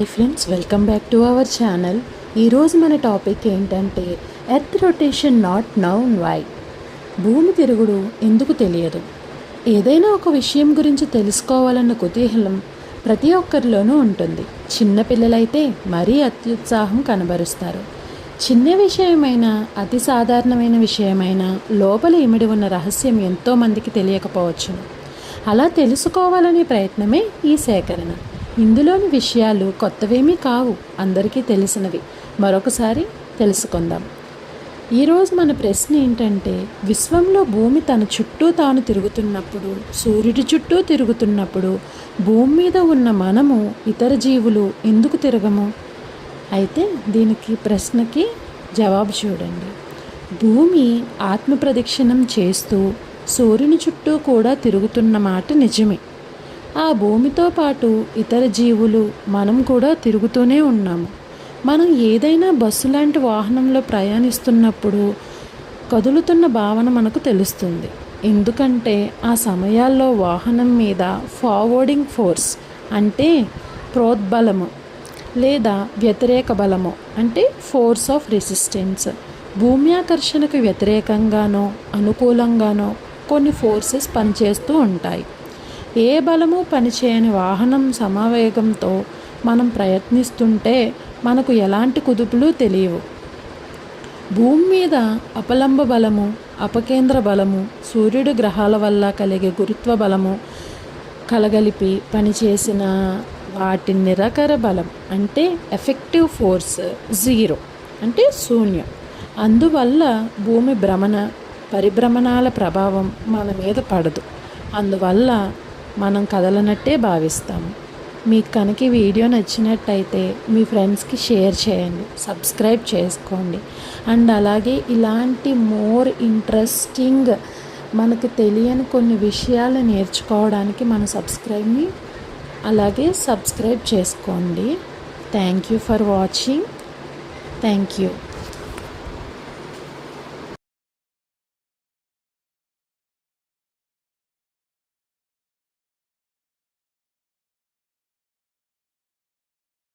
Hi friends welcome back to our channel ఈరోజు మన topic ఏంటంటే earth rotation not known why భూమి తిరుగుడు ఎందుకు తెలియదు? ఏదైనా ఒక విషయం గురించి తెలుసుకోవాలన్న కుతూహలం ప్రతి ఒక్కరిలోనూ ఉంటుంది. చిన్నపిల్లలైతే మరీ అత్యుత్సాహం కనబరుస్తారు. చిన్న విషయమైనా అతి సాధారణమైన విషయమైనా లోపల ఇమిడి ఉన్న రహస్యం ఎంతోమందికి తెలియకపోవచ్చును. అలా తెలుసుకోవాలనే ప్రయత్నమే ఈ సేకరణ. ఇందులోని విషయాలు కొత్తవేమీ కావు. అందరికీ తెలిసినవి. మరొకసారి తెలుసుకుందాం. ఈరోజు మన ప్రశ్న ఏంటంటే విశ్వంలో భూమి తన చుట్టూ తాను తిరుగుతున్నప్పుడు సూర్యుడి చుట్టూ తిరుగుతున్నప్పుడు భూమి మీద ఉన్న మనము ఇతర జీవులు ఎందుకు తిరగము? అయితే దీనికి ప్రశ్నకి జవాబు చూడండి. భూమి ఆత్మ ప్రదక్షిణం చేస్తూ సూర్యుని చుట్టూ కూడా తిరుగుతున్న మాట నిజమే. ఆ భూమితో పాటు ఇతర జీవులు మనం కూడా తిరుగుతూనే ఉన్నాము మనం ఏదైనా బస్సు లాంటి వాహనంలో ప్రయాణిస్తున్నప్పుడు కదులుతున్న భావన మనకు తెలుస్తుంది. ఎందుకంటే ఆ సమయాల్లో వాహనం మీద ఫార్వర్డింగ్ ఫోర్స్ అంటే ప్రోద్బలము లేదా వ్యతిరేక బలము అంటే ఫోర్స్ ఆఫ్ రెసిస్టెన్స్ భూమి ఆకర్షణకు వ్యతిరేకంగానో అనుకూలంగానో కొన్ని ఫోర్సెస్ పనిచేస్తూ ఉంటాయి. ఏ బలము పనిచేయని వాహనం సమవేగంతో మనం ప్రయత్నిస్తుంటే మనకు ఎలాంటి కుదుపులు తెలియవు. భూమి మీద అపలంబ బలము అపకేంద్ర బలము సూర్యుడు గ్రహాల వల్ల కలిగే గురుత్వ బలము కలగలిపి పనిచేసిన వాటి నిరకర బలం అంటే ఎఫెక్టివ్ ఫోర్స్ జీరో అంటే శూన్యం. అందువల్ల భూమి భ్రమణ పరిభ్రమణాల ప్రభావం మన మీద పడదు. అందువల్ల మనం కదలనట్టే భావిస్తాము మీకు కనుక ఈ వీడియో నచ్చినట్టయితే మీ ఫ్రెండ్స్కి షేర్ చేయండి సబ్స్క్రైబ్ చేసుకోండి. అండ్ అలాగే ఇలాంటి మోర్ ఇంట్రెస్టింగ్ మనకు తెలియని కొన్ని విషయాలు నేర్చుకోవడానికి మన సబ్స్క్రైబ్ని అలాగే సబ్స్క్రైబ్ చేసుకోండి. Thank you for watching. Thank you.